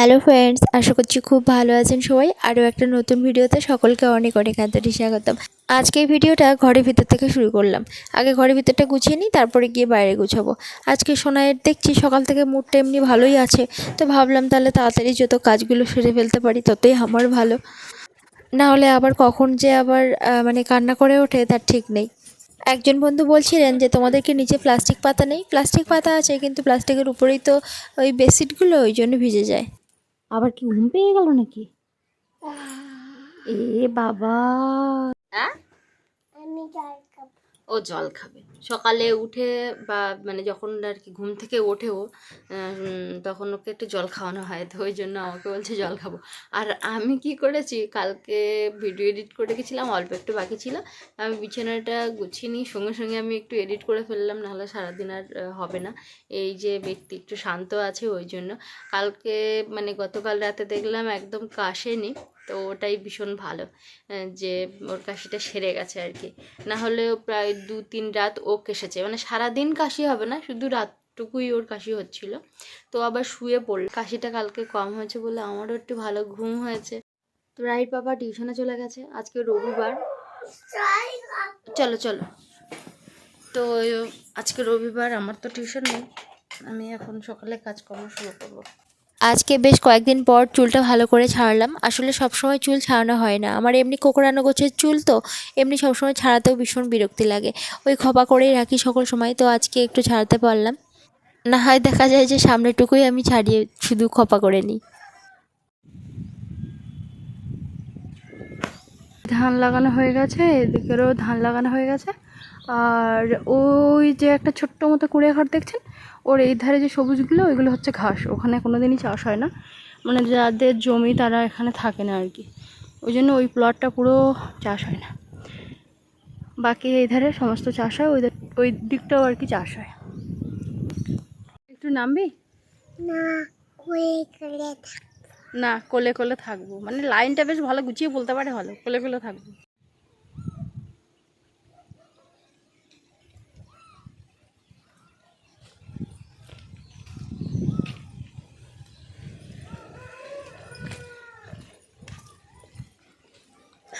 Hello friends আশা করছি খুব ভালো আছেন সবাই। আরও একটা নতুন ভিডিওতে সকলকে অনেক অনেক আন্তরিক স্বাগতম। আজকে ভিডিওটা ঘরের ভিতর থেকে শুরু করলাম। আগে ঘরের ভিতরটা গুছিয়ে নিই, তারপরে গিয়ে বাইরে গুছাবো। আজকে সোনায়ের দেখছি সকাল থেকে মুডটা এমনি ভালোই আছে, তো ভাবলাম তাহলে তাড়াতাড়ি যত কাজগুলো সেরে ফেলতে পারি, ততই আমার ভালো। না হলে আবার কখন যে আবার মানে কান্না করে ওঠে, তার ঠিক নেই। একজন বন্ধু বলছিলেন যে, তোমাদেরকে নিচে প্লাস্টিক পাতা নেই। প্লাস্টিক পাতা আছে, কিন্তু প্লাস্টিকের উপরেই তো ওই বেডশিটগুলো ওই জন্য ভিজে যায়। আবার কি ঘুম পেয়ে গেল নাকি? এ বাবা। ও জল খাবে। সকালে উঠে বা মানে যখন আর কি ঘুম থেকে ওঠেও উম, তখন ওকে একটু জল খাওয়ানো হয়। তো ওই জন্য আমাকে বলছে জল খাব। আর আমি কি করেছি কালকে ভিডিও এডিট করে রেখেছিলাম অল্প একটু বাকি ছিল। আমি বিছানাটা গুছিয়ে নিই সঙ্গে সঙ্গে আমি একটু এডিট করে ফেললাম নাহলে সারাদিন আর হবে না। এই যে ব্যক্তি একটু শান্ত আছে ওই জন্য। কালকে মানে গতকাল রাতে দেখলাম একদম কাশেনি তো ওটাই ভীষণ ভালো যে ওর কাশিটা সেরে গেছে আর কি। না হলেও প্রায় দু তিন রাত ও কেসেছে মানে সারাদিন কাশি হবে না, শুধু রাতটুকুই ওর কাশি হচ্ছিল। তো আবার শুয়ে পড়ল। কাশিটা কালকে কম হয়েছে বলে আমারও একটু ভালো ঘুম হয়েছে। তো রাইট বাবা টিউশনে চলে গেছে। আজকে রবিবার। চলো চলো। তো আজকে রবিবার, আমার তো টিউশন নেই। আমি এখন সকালে কাজকর্ম শুরু করব। আজকে বেশ কয়েকদিন পর চুলটা ভালো করে ছাড়লাম। আসলে সবসময় চুল ছাড়ানো হয় না। আমার এমনি কোকড়ানো গোছের চুল তো, এমনি সবসময় ছাড়াতেও ভীষণ বিরক্তি লাগে। ওই খপা করেই রাখি সকল সময়, তো আজকে একটু ছাড়াতে পারলাম। না হয় দেখা যায় যে সামনেটুকুই আমি ছাড়িয়ে শুধু খপা করে নিই। ধান লাগানো হয়ে গেছে, এদিকেরও ধান লাগানো হয়ে গেছে। আর ওই যে একটা ছোট্ট মতো কুড়িয়া ঘর দেখছেন ওর এই ধারে যে সবুজগুলো ওইগুলো হচ্ছে ঘাস। ওখানে কোনো দিনই চাষ হয় না। মানে যাদের জমি তারা এখানে থাকে না আর কি। ওই জন্য ওই প্লটটা পুরো চাষ হয় না। বাকি এই ধারে সমস্ত চাষ হয় ওই ওই দিকটাও আর কি চাষ হয়। একটু নামবি? না না কোলে কোলে থাকব। মানে লাইনটা বেশ ভালো গুছিয়ে বলতে পারে ভালো কোলে কোলে থাকব।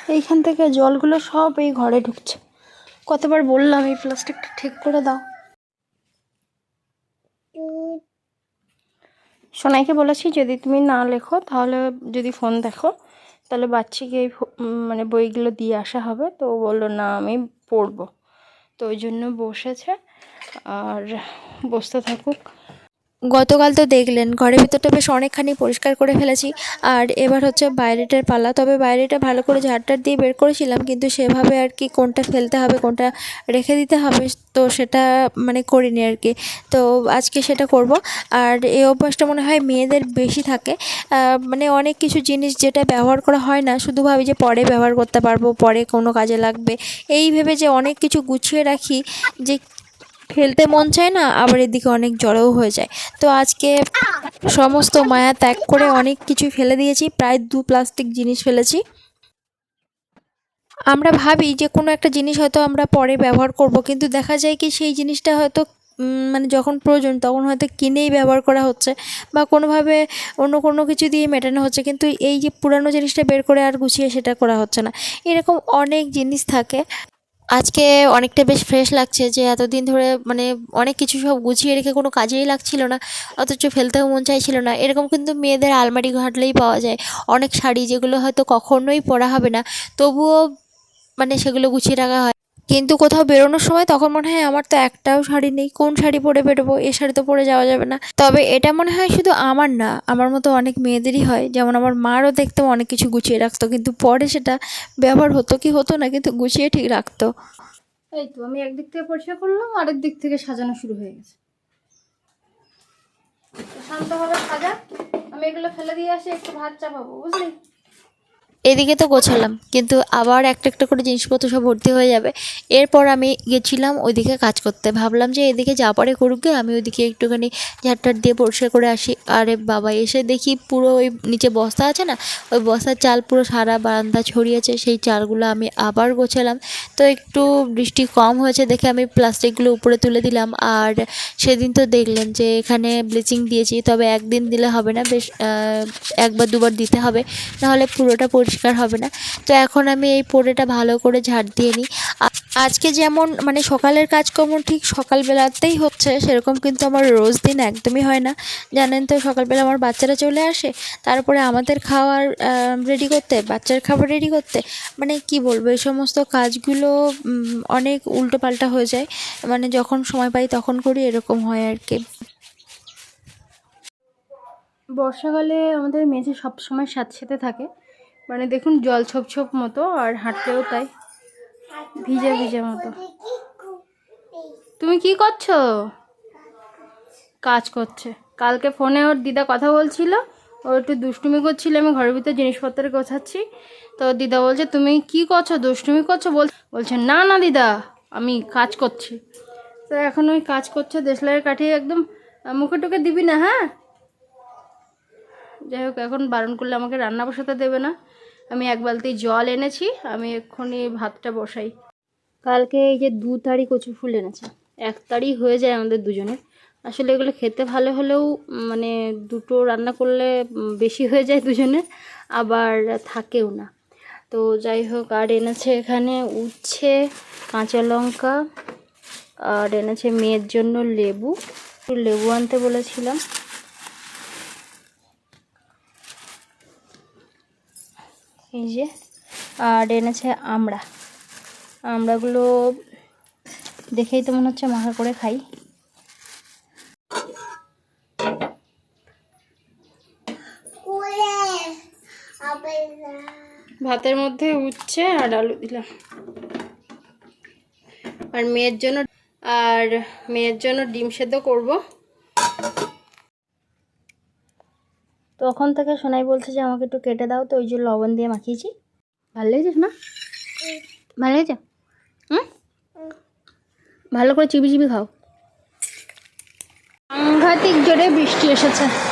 এইখান থেকে জলগুলো সব এই ঘরে ঢুকছে। কতবার বললাম এই প্লাস্টিকটা ঠিক করে দাও। সোনাইকে বলেছি, যদি তুমি না লেখো, তাহলে যদি ফোন দেখো, তাহলে বাচ্চাকে এই মানে বইগুলো দিয়ে আসা হবে। তো ও বলল, না, আমি পড়ব। তো ওই জন্য বসেছে, আর বসতে থাকুক। গতকাল তো দেখলেন, ঘরের ভিতরটা বেশ অনেকখানি পরিষ্কার করে ফেলেছি। আর এবার হচ্ছে বাইরেটার পালা। তবে বাইরেটা ভালো করে ঝাড়টার দিয়ে বের করেছিলাম, কিন্তু সেভাবে আর কি কোনটা ফেলতে হবে, কোনটা রেখে দিতে হবে, তো সেটা মানে করিনি আর কি। তো আজকে সেটা করব। আর এই অভ্যাসটা মনে হয় মেয়েদের বেশি থাকে। মানে অনেক কিছু জিনিস যেটা ব্যবহার করা হয় না, শুধু ভাবি যে পরে ব্যবহার করতে পারব, পরে কোনো কাজে লাগবে। এই ভেবে যে অনেক কিছু গুছিয়ে রাখি, যে ফেলতে মন চায় না, আবার এদিকে অনেক জড়ও হয়ে যায়। তো আজকে সমস্ত মায়া ত্যাগ করে অনেক কিছু ফেলে দিয়েছি, প্রায় দু প্লাস্টিক জিনিস ফেলেছি। আমরা ভাবি যে কোনো একটা জিনিস হয়তো আমরা পরে ব্যবহার করব, কিন্তু দেখা যায় কি সেই জিনিসটা হয়তো মানে যখন প্রয়োজন তখন হয়তো কিনেই ব্যবহার করা হচ্ছে বা কোনোভাবে অন্য কোনো কিছু দিয়ে মেটানো হচ্ছে, কিন্তু এই যে পুরানো জিনিসটা বের করে আর গুছিয়ে সেটা করা হচ্ছে না। এরকম অনেক জিনিস থাকে। আজকে অনেকটা বেশ ফ্রেশ লাগছে যে এতদিন ধরে মানে অনেক কিছু সব গুছিয়ে রেখে কোনো কাজেই লাগছিল না, অথচ ফেলতেও মন চাইছিল না। এরকম কিন্তু মেয়েদের আলমারি ঘাটলেই পাওয়া যায়। অনেক শাড়ি যেগুলো হয়তো কখনোই পরা হবে না, তবুও মানে সেগুলো গুছিয়ে রাখা হয়। কিন্তু কোথাও বেরোনোর সময় তখন মনে হয় আমার তো একটাও শাড়ি নেই। কোন শাড়ি পরে বেরোবো? এ শাড়ি তো পরে যাওয়া যাবে না। তবে এটা মনে হয় শুধু আমার না, আমার মতো অনেক মেয়েদেরই হয়। যেমন আমার মারও দেখতাম অনেক কিছু গুছিয়ে রাখতো, কিন্তু পরে সেটা ব্যবহার হতো কি হতো না, কিন্তু গুছিয়ে ঠিক রাখতো। এই তো, আমি একদিক থেকে পরিষ্কার করলাম, আরেক দিক থেকে সাজানো শুরু হয়ে গেছে। শান্তভাবে সাজা। আমি এগুলো ফেলে দিয়ে আসি, একটু ভাত চাপাবো, বুঝলি? এদিকে তো গোছালাম, কিন্তু আবার একটা একটা করে জিনিসপত্র সব ভর্তি হয়ে যাবে। এরপর আমি গেছিলাম ওইদিকে কাজ করতে। ভাবলাম যে এদিকে যা পারে করুক, আমি ওইদিকে একটুখানি ঝাড়টার দিয়ে পরিষ্কার করে আসি। আরে বাবা, এসে দেখি পুরো ওই নিচে বস্তা আছে না? ওই বস্তার চাল পুরো সারা বারান্দা ছড়িয়েছে সেই চালগুলো আমি আবার গোছালাম। তো একটু বৃষ্টি কম হয়েছে দেখে আমি প্লাস্টিকগুলো উপরে তুলে দিলাম। আর সেদিন তো দেখলেন যে এখানে ব্লিচিং দিয়েছি, তবে একদিন দিলে হবে না, বেশ একবার দুবার দিতে হবে। নাহলে পুরোটা পরিষ্কার হবে না। তো এখন আমি এই পোড়েটা ভালো করে ঝাড় দিয়ে নিই। আজকে যেমন মানে সকালের কাজকর্ম ঠিক সকালবেলাতেই হচ্ছে, সেরকম কিন্তু আমার রোজ দিন একদমই হয় না। জানেন তো, সকালবেলা আমার বাচ্চারা চলে আসে, তারপরে আমাদের খাওয়ার রেডি করতে, বাচ্চার খাবার রেডি করতে মানে কি বলব, এই সমস্ত কাজগুলো অনেক উল্টোপাল্টা হয়ে যায়। মানে যখন সময় পাই তখন করি, এরকম হয় আর কি। বর্ষাকালে আমাদের মেঝে সবসময় স্যাঁতসেঁতে থাকে। মানে দেখুন জল ছোপ মতো আর হাঁটতেও তাই। ভিজে ভিজে মতো। তুমি কি করছ? কাজ করছে। কালকে ফোনে ওর দিদা কথা বলছিল। ও একটু দুষ্টুমি করছিল। আমি ঘরের ভিতরে জিনিসপত্র গোছাচ্ছি। তো দিদা বলছে, তুমি কি করছ? দুষ্টুমি করছ? বল, বলছে, না না দিদা, আমি কাজ করছি। তো এখন ওই কাজ করছে, দেশলাইয়ের কাঠিয়ে একদম মুখে টুকে দিবি না হ্যাঁ? যাই হোক, এখন বারণ করলে আমাকে রান্না বসাতে দেবে না। আমি এক বালতি জল এনেছি, আমি এক্ষুনি ভাতটা বসাই। কালকে এই যে দু তারি কচু ফুল এনেছে, এক তারি হয়ে যায় আমাদের দুজনের। আসলে এগুলো খেতে ভালো হলেও মানে দুটো রান্না করলে বেশি হয়ে যায় দুজনের, আবার থাকেও না। তো যাই হোক, আর এনেছে এখানে উচ্ছে, কাঁচা লঙ্কা, আর এনেছে মেয়ের জন্য লেবু। লেবু আনতে বলেছিলাম। এই যে, আর এনেছে আমড়া আমড়াগুলো দেখেই তো মনে হচ্ছে মাখা করে খাই। ভাতের মধ্যে উচ্ছে আর আলু দিলাম। আর মেয়ের জন্য আর মেয়ের জন্য ডিম সেদ্ধ করব। তখন থেকে সোনাই বলছে যে, আমাকে একটু কেটে দাও তো, ওই যে লবণ দিয়ে মাখিয়েছি। ভালো লেগেছে সোনা? ভালো লেগেছে? হুম? ভালো করে চিবি চিবি খাও। সাংঘাতিক জোরে বৃষ্টি এসেছে।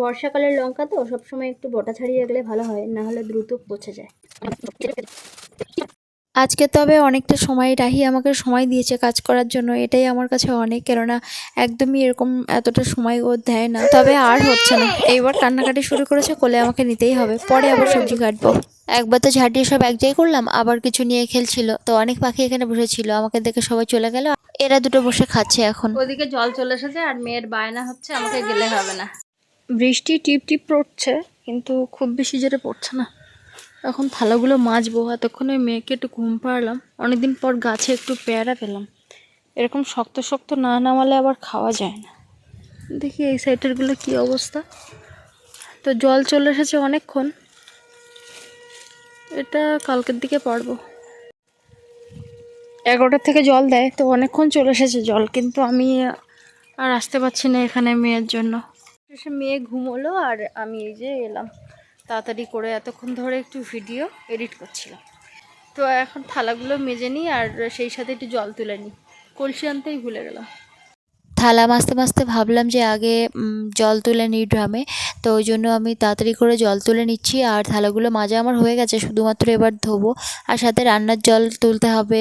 বর্ষাকালের লঙ্কা তো সবসময় একটু বটা ছাড়িয়ে রাখলে ভালো হয় না হলে দ্রুত পচে যায়। আজকে তবে অনেকটা সময় রাহি আমাকে সময় দিয়েছে কাজ করার জন্য এটাই আমার কাছে অনেক কেননা একদমই এরকম এতটা সময় ও দেয় না তবে আর হচ্ছে না। এইবার কান্নাকাটি শুরু করেছে কোলে আমাকে নিতেই হবে পরে আবার সবজি কাটবো। একবার তো ঝাড়িয়ে সব এক জায়গায় করলাম আবার কিছু নিয়ে খেলছিল তো অনেক পাখি এখানে বসেছিল আমাকে দেখে সবাই চলে গেল এরা দুটো বসে খাচ্ছে এখন। ওদিকে জল চলে এসেছে আর মেয়ের বায়না হচ্ছে আমাকে গেলে হবে না। বৃষ্টি টিপ টিপ পড়ছে, কিন্তু খুব বেশি জোরে পড়ছে না। এখন থালাগুলো মাজবো, এতক্ষণে মেয়েকে একটু ঘুম পাড়লাম। অনেকদিন পর গাছে একটু পেয়ারা পেলাম। এরকম শক্ত শক্ত না নামালে আবার খাওয়া যায় না। দেখি এই সাইডেরগুলো কি অবস্থা। তো জল চলে এসেছে অনেকক্ষণ। এটা কালকের দিকে পারব এগারোটার থেকে জল দেয়, তো অনেকক্ষণ চলে এসেছে জল, কিন্তু আমি আর আসতে পারছি না এখানে মেয়ের জন্য। শেষে মেয়ে ঘুমোলো আর আমি এই যে এলাম। তাড়াতাড়ি করে এতক্ষণ ধরে একটু ভিডিও এডিট করছিলাম। তো এখন থালাগুলো মেজে নিই আর সেই সাথে একটু জল তুলে নিই। কলসি আনতেই ভুলে গেলাম। থালা মাজতে মাজতে ভাবলাম যে আগে জল তুলে নিই ড্রামে। তো ওই জন্য আমি তাড়াতাড়ি করে জল তুলে নিচ্ছি আর থালাগুলো মাজা আমার হয়ে গেছে, শুধুমাত্র এবার ধোবো। আর সাথে রান্নার জল তুলতে হবে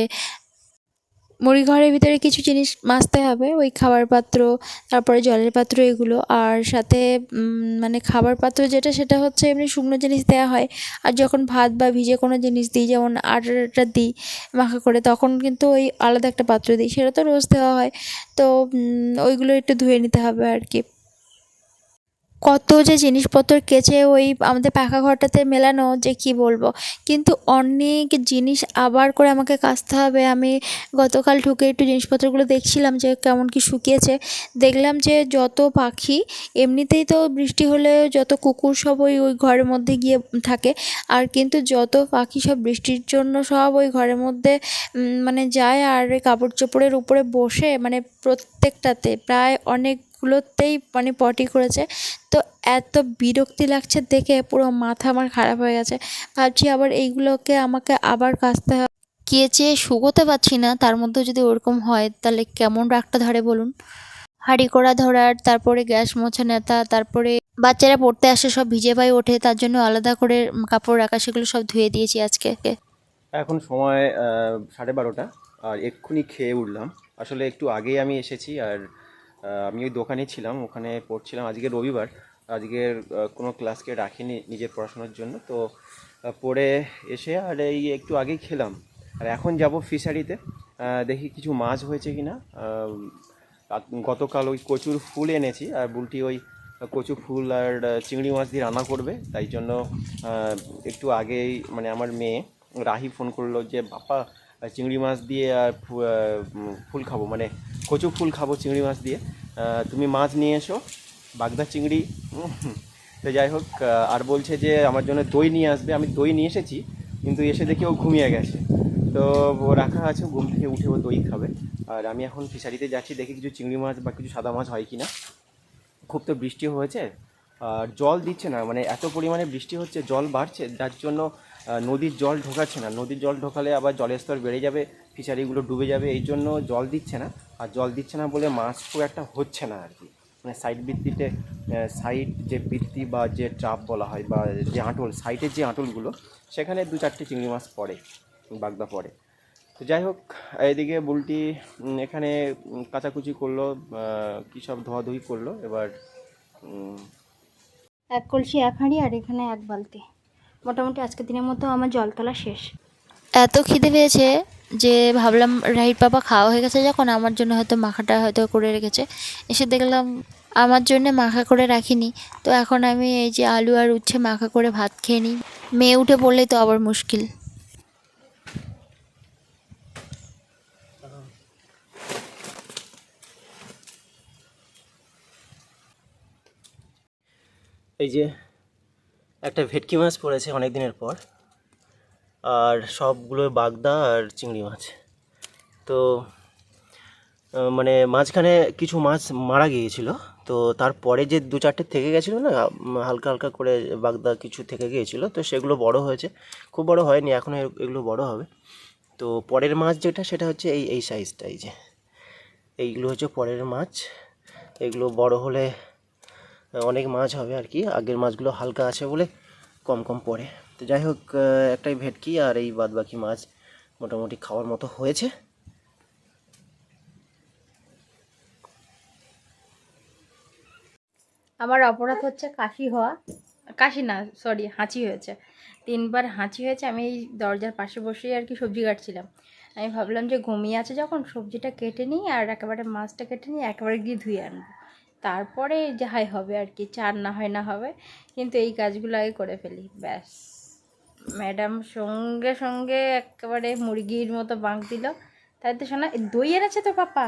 মুড়ি ঘরের ভিতরে কিছু জিনিস মাজতে হবে, ওই খাবার পাত্র, তারপরে জলের পাত্র এগুলো, আর সাথে মানে খাবার পাত্র যেটা, সেটা হচ্ছে এমনি শুকনো জিনিস দেওয়া হয়, আর যখন ভাত বা ভিজে কোনো জিনিস দিই, যেমন আটাটা দিই মাখা করে, তখন কিন্তু ওই আলাদা একটা পাত্র দিই, সেটা তো রোজ দেওয়া হয়, তো ওইগুলো একটু ধুয়ে নিতে হবে আর কি। কত যে জিনিসপত্র কেচে ওই আমাদের পাকা ঘরটাতে মেলানো, যে কি বলব? কিন্তু অনেক জিনিস আবার করে আমাকে কাচতে হবে। আমি গতকাল ঢুকে একটু জিনিসপত্রগুলো দেখছিলাম যে কেমন কি শুকিয়েছে। দেখলাম যে যত পাখি, এমনিতেই তো বৃষ্টি হলে যত কুকুর সব ওই ওই ঘরের মধ্যে গিয়ে থাকে। আর কিন্তু যত পাখি সব বৃষ্টির জন্য সব ওই ঘরের মধ্যে মানে যায়। আর কাপড় চোপড়ের উপরে বসে মানে প্রত্যেকটাতে প্রায় অনেকগুলোতেই মানে পটি করেছে। তো এত বিরক্তি লাগছে দেখে, পুরো মাথা আমার খারাপ হয়ে গেছে। ভাবছি আবার এইগুলোকে আমাকে আবার কাচতে হবে। কেচে শুকোতে পারছি না, তার মধ্যে যদি ওরকম হয়, তাহলে কেমন রাগটা ধরে বলুন? হাঁড়ি কড়া ধরার, তারপরে গ্যাস মোছা নেতা, তারপরে বাচ্চারা পড়তে আসে, সব ভিজে পায়ে ওঠে, তার জন্য আলাদা করে কাপড় রাখা, সেগুলো সব ধুয়ে দিয়েছি আজকে। এখন সময় সাড়ে বারোটা, আর এক্ষুনি খেয়ে উঠলাম। আসলে একটু আগেই আমি এসেছি, আর আমি ওই দোকানে ছিলাম, ওখানে পড়ছিলাম আজকে রবিবার। আজকের কোনো ক্লাসকে রাখিনি নিজের পড়াশোনার জন্য। তো পড়ে এসে আর এই একটু আগেই খেলাম। আর এখন যাব ফিশারিতে দেখি কিছু মাছ হয়েছে কি না গতকাল ওই কচুর ফুল এনেছি, আর বুলটি ওই কচু ফুল আর চিংড়ি মাছ দিয়ে রান্না করবে। তাই জন্য একটু আগেই মানে আমার মেয়ে রাহি ফোন করল যে বাপা চিংড়ি মাছ দিয়ে আর ফুল খাব মানে কচু ফুল খাব চিংড়ি মাছ দিয়ে। তুমি মাছ নিয়ে এসো, বাগদা চিংড়ি। তো যাই হোক আর বলছে যে আমার জন্য দই নিয়ে আসবে। আমি দই নিয়ে এসেছি, কিন্তু এসে দেখি ও ঘুমিয়ে গেছে। তো ও রাখা আছে ঘুম থেকে উঠে ও দই খাবে। আর আমি এখন ফিশারিতে যাচ্ছি, দেখি কিছু চিংড়ি মাছ বা কিছু সাদা মাছ হয় কি না খুব তো বৃষ্টি হয়েছে, আর জল দিচ্ছে না মানে এত পরিমাণে বৃষ্টি হচ্ছে, জল বাড়ছে, যার জন্য নদীর জল ঢোকাচ্ছে না। নদীর জল ঢোকালে আবার জলের স্তর বেড়ে যাবে, ফিশারিগুলো ডুবে যাবে, এই জন্য জল দিচ্ছে না। আর জল দিচ্ছে না বলে মাছ খুব একটা হচ্ছে না আর কি। মানে সাইড বৃত্তিতে সাইড যে বৃত্তি বা যে ট্রাপ বলা হয় বা যে আঁটল সাইডের যে আঁটলগুলো, সেখানে দু চারটে চিংড়ি মাছ পড়ে, বাগদা পড়ে। তো যাই হোক, এইদিকে বুলটি এখানে কাচাকুচি করল কী সব ধোয়াধুয়ি করল, এবার এক কলসি, এক হাঁড়ি, আর এখানে এক বালতি। মোটামুটি আজকের দিনের মতো আমার জল তোলা শেষ। এত খিদে পেয়েছে যে ভাবলাম রাহির পাপা খাওয়া হয়ে গেছে যখন আমার জন্য হয়তো মাখাটা হয়তো করে রেখেছে। এসে দেখলাম আমার জন্য মাখা করে রাখিনি। তো এখন আমি এই যে আলু আর উচ্ছে মাখা করে ভাত খেয়ে নিই। মেয়ে উঠে পড়লেই তো আবার মুশকিল। এই যে একটা ভেটকি মাছ পড়েছে অনেক দিনের পর। আর সবগুলো বাগদা আর চিংড়ি মাছ। তো মানে মাঝখানে কিছু মাছ মারা গিয়েছিল। তো তারপরে যে দু চারটে থেকে গেছিল না হালকা হালকা করে বাগদা কিছু থেকে গিয়েছিল, তো সেগুলো বড় হয়েছে। খুব বড় হয়নি, এখনও এগুলো বড় হবে। তো পরের মাছ যেটা, সেটা হচ্ছে এই এই সাইজটা এই যে। এইগুলো হচ্ছে পরের মাছ। এগুলো বড় হলে অনেক মাছ হবে আর কি। আগের মাছগুলো হালকা আছে বলে কম কম পড়ে। তো যাই হোক একটাই ভেটকি আর এই বাদ বাকি মাছ মোটামুটি খাওয়ার মতো হয়েছে। আমার অপরাধ হচ্ছে কাশি হওয়া। কাশি না সরি হাঁচি হয়েছে। তিনবার হাঁচি হয়েছে, আমি এই দরজার পাশে বসেই আর কি সবজি কাটছিলাম। আমি ভাবলাম যে ঘুমিয়ে আছে যখন, সবজিটা কেটে নিই আর একেবারে মাছটা কেটে নিই একেবারে গিয়ে ধুয়ে আনব। তারপরে যাহাই হবে আর কি, চার না হয় না হবে, কিন্তু এই কাজগুলো আগে করে ফেলি, ব্যাস। ম্যাডাম সঙ্গে সঙ্গে একেবারে মুরগির মতো বাঁক দিল। তাই তো শোনা দই এনেছে তোর পাপা?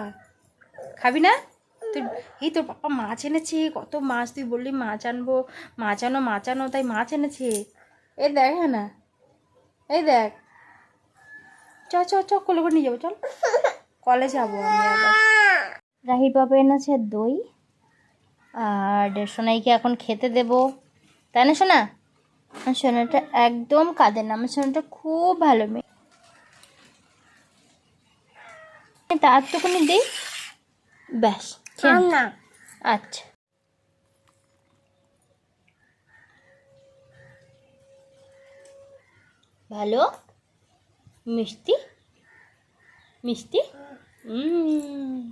খাবি না? তুই এই তোর পাপা মাছ এনেছে, কত মাছ, তুই বললি মাছ আনব, মাছ আনো মাছ আনো, তাই মাছ এনেছে। এ দেখ হ্যাঁ না এই দেখ। চ চ চ, কোলে করে নিয়ে যাব, চল। কলে যাব আমি রাহির বাবা এনেছে দই। আর সোনাইকে এখন খেতে দেবো। তাই না সোনা? আমার সোনাটা একদম কাঁদে না আমার সোনাটা খুব ভালো মেয়ে। তার তো কোনো দিই? ব্যাস না। আচ্ছা। ভালো? মিষ্টি? মিষ্টি? উম।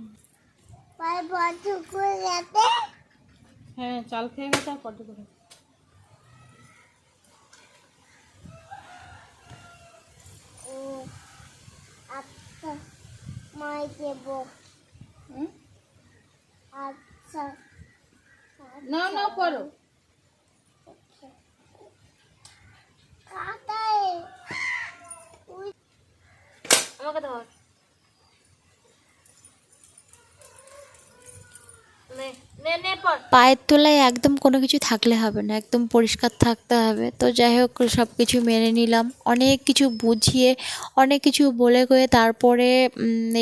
পায়ে বন্ধ করে যেতে হ্যাঁ চাল খেয়ে গেছে আর কত করে আচ্ছা? আচ্ছা নাও নাও করো কাটায় আমাকে ধর নে নে নে পর পায়ের তোলায় একদম কোনো কিছু থাকলে হবে না, একদম পরিষ্কার থাকতে হবে। তো যাই হোক, সব কিছু মেনে নিলাম। অনেক কিছু বুঝিয়ে, অনেক কিছু বলে কয়ে তারপরে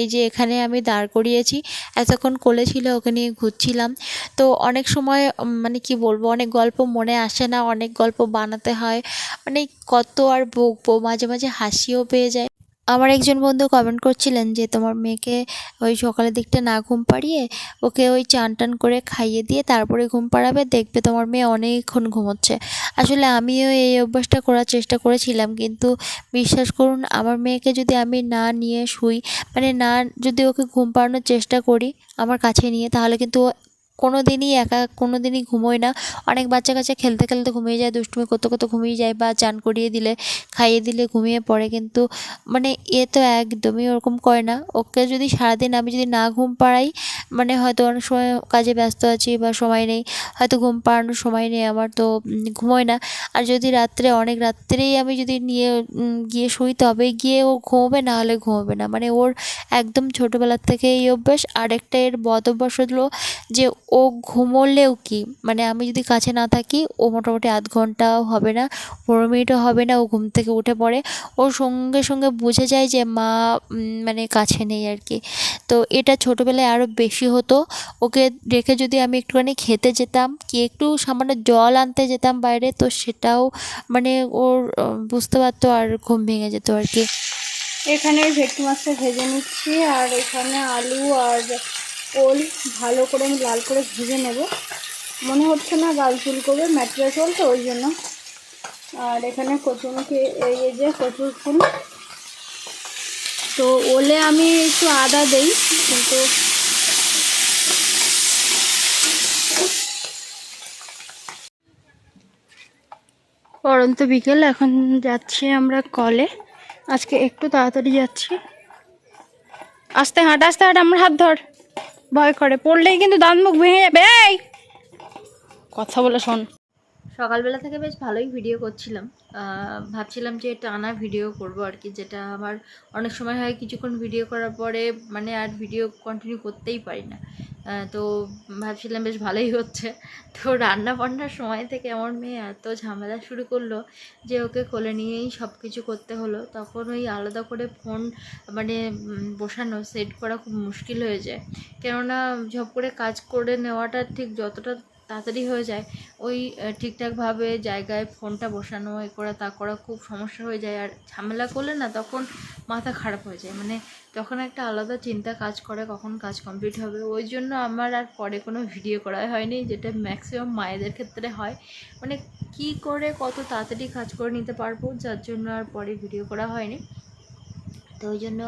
এই যে এখানে আমি দাঁড় করিয়েছি। এতক্ষণ কোলে ছিল, ওকে নিয়ে ঘুরছিলাম। তো অনেক সময় মানে কি বলব, অনেক গল্প মনে আসে না, অনেক গল্প বানাতে হয়। মানে কত আর বকবো, মাঝে মাঝে হাসিও পেয়ে যায়। আমার একজন বন্ধু কমেন্ট করছিলেন যে, তোমার মেয়েকে ওই সকালের দিকটা না ঘুম পাড়িয়ে ওকে ওই চান টান করে খাইয়ে দিয়ে তারপরে ঘুম পাড়াবে, দেখবে তোমার মেয়ে অনেকক্ষণ ঘুমোচ্ছে। আসলে আমিও এই অভ্যাসটা করার চেষ্টা করেছিলাম, কিন্তু বিশ্বাস করুন, আমার মেয়েকে যদি আমি না নিয়ে শুই মানে না যদি ওকে ঘুম পাড়ানোর চেষ্টা করি আমার কাছে নিয়ে, তাহলে কিন্তু ও কোনো দিনই একা কোনো দিনই ঘুমোয় না। অনেক বাচ্চা কাচ্চা খেলতে খেলতে ঘুমিয়ে যায়, দুষ্টুমি করতে করতে ঘুমিয়ে যায় বা চান করিয়ে দিলে, খাইয়ে দিলে ঘুমিয়ে পড়ে। কিন্তু মানে এ তো একদমই ওরকম করে না। ওকে যদি সারাদিন আমি যদি না ঘুম পাড়াই মানে হয়তো অনেক সময় কাজে ব্যস্ত আছি বা সময় নেই, হয়তো ঘুম পাড়ানোর সময় নেই আমার, তো ঘুমোয় না। আর যদি রাত্রে, অনেক রাত্রেই আমি যদি নিয়ে গিয়ে শুই, তবে গিয়ে ও ঘুমোবে, না হলে ঘুমোবে না। মানে ওর একদম ছোটোবেলার থেকে এই অভ্যাস। আরেকটা এর বদ অভ্যাস হলো যে ও ঘুমোলেও কি? মানে আমি যদি কাছে না থাকি, ও মোটামুটি আধ ঘন্টাও হবে না, পনেরো মিনিটও হবে না, ও ঘুম থেকে উঠে পড়ে। ও সঙ্গে সঙ্গে বুঝে যায় যে, মা মানে কাছে নেই আর কি। তো এটা ছোটোবেলায় আরও বেশি হতো। ওকে রেখে যদি আমি একটুখানি খেতে যেতাম, কি একটু সামান্য জল আনতে যেতাম বাইরে, তো সেটাও মানে ওর বুঝতে পারতো আর ঘুম ভেঙে যেত আর কি। এখানে ভেটকি মাছটা ভেজে নিচ্ছি, আর এখানে আলু আর ওল ভালো করে আমি লাল করে ভেজে নেব। মনে হচ্ছে না গাল চুল করবে, ম্যাটেরিয়াল চল তো, ওই জন্য। আর এখানে এই এই যে কচুর ফুল। তো ওলে আমি একটু আদা দেই, কিন্তু পরন্ত বিকেল, এখন যাচ্ছি আমরা কলে। আজকে একটু তাড়াতাড়ি যাচ্ছি। আস্তে হাঁট আস্তে হাঁট, আমার হাত ধর। ভয় করে পড়লেই কিন্তু দাঁত মুখ ভেঙে যাবে। এই! কথা বলে শোন। সকালবেলা থেকে বেশ ভালোই ভিডিও করছিলাম। ভাবছিলাম যে টানা ভিডিও করব আর কি, যেটা আমার অনেক সময় হয় কিছুক্ষণ ভিডিও করার পরে মানে আর ভিডিও কন্টিনিউ করতেই পারি না। তো ভাবছিলাম বেশ ভালোই হচ্ছে। তো রান্না বান্নার সময় থেকে আমার মেয়ে এত ঝামেলা শুরু করল যে ওকে কোলে নিয়েই সব কিছু করতে হলো। তখন ওই আলাদা করে ফোন মানে বসানো সেট করা খুব মুশকিল হয়ে যায়। কেননা ঝপ করে কাজ করে নেওয়াটা ঠিক যতটা তাড়াতাড়ি হয়ে যায়। ওই ঠিকঠাকভাবে জায়গায় ফোনটা বসানো, এ করা, তা করা খুব সমস্যা হয়ে যায়। আর ঝামেলা করলে না তখন মাথা খারাপ হয়ে যায়। মানে তখন একটা আলাদা চিন্তা কাজ করে, কখন কাজ কমপ্লিট হবে। ওই জন্য আমার আর পরে কোনো ভিডিও করা হয়নি, যেটা ম্যাক্সিমাম মায়েদের ক্ষেত্রে হয়। মানে কি করে কত তাড়াতাড়ি কাজ করে নিতে পারব, যার জন্য আর পরে ভিডিও করা হয়নি। তো ওই জন্য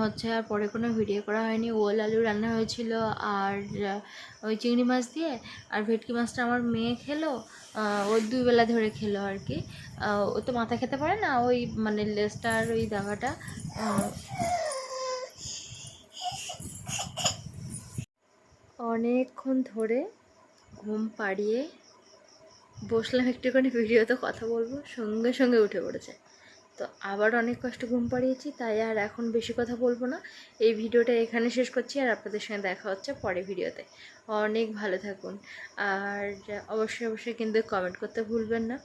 হচ্ছে আর পরে কোনো ভিডিও করা হয়নি। ওল আলু রান্না হয়েছিল আর ওই চিংড়ি মাছ দিয়ে আর ভেটকি মাছটা আমার মেয়ে খেলো আহ, ও দুই বেলা ধরে খেলো আর কি। ও তো মাথা খেতে পারে না ওই মানে লেজটা আর ওই দাগাটা অনেকক্ষণ ধরে ঘুম পাড়িয়ে বসলাম একটুখানি ভিডিওতে কথা বলব সঙ্গে সঙ্গে উঠে পড়েছে। তো আবার অনেক কষ্ট ঘুম পাড়িয়েছি, তাই আর এখন বেশি কথা বলব না। এই ভিডিওটা এখানে শেষ করছি, আর আপনাদের সঙ্গে দেখা হচ্ছে পরে ভিডিওতে। অনেক ভালো থাকুন, আর অবশ্যই অবশ্যই কিন্তু কমেন্ট করতে ভুলবেন না।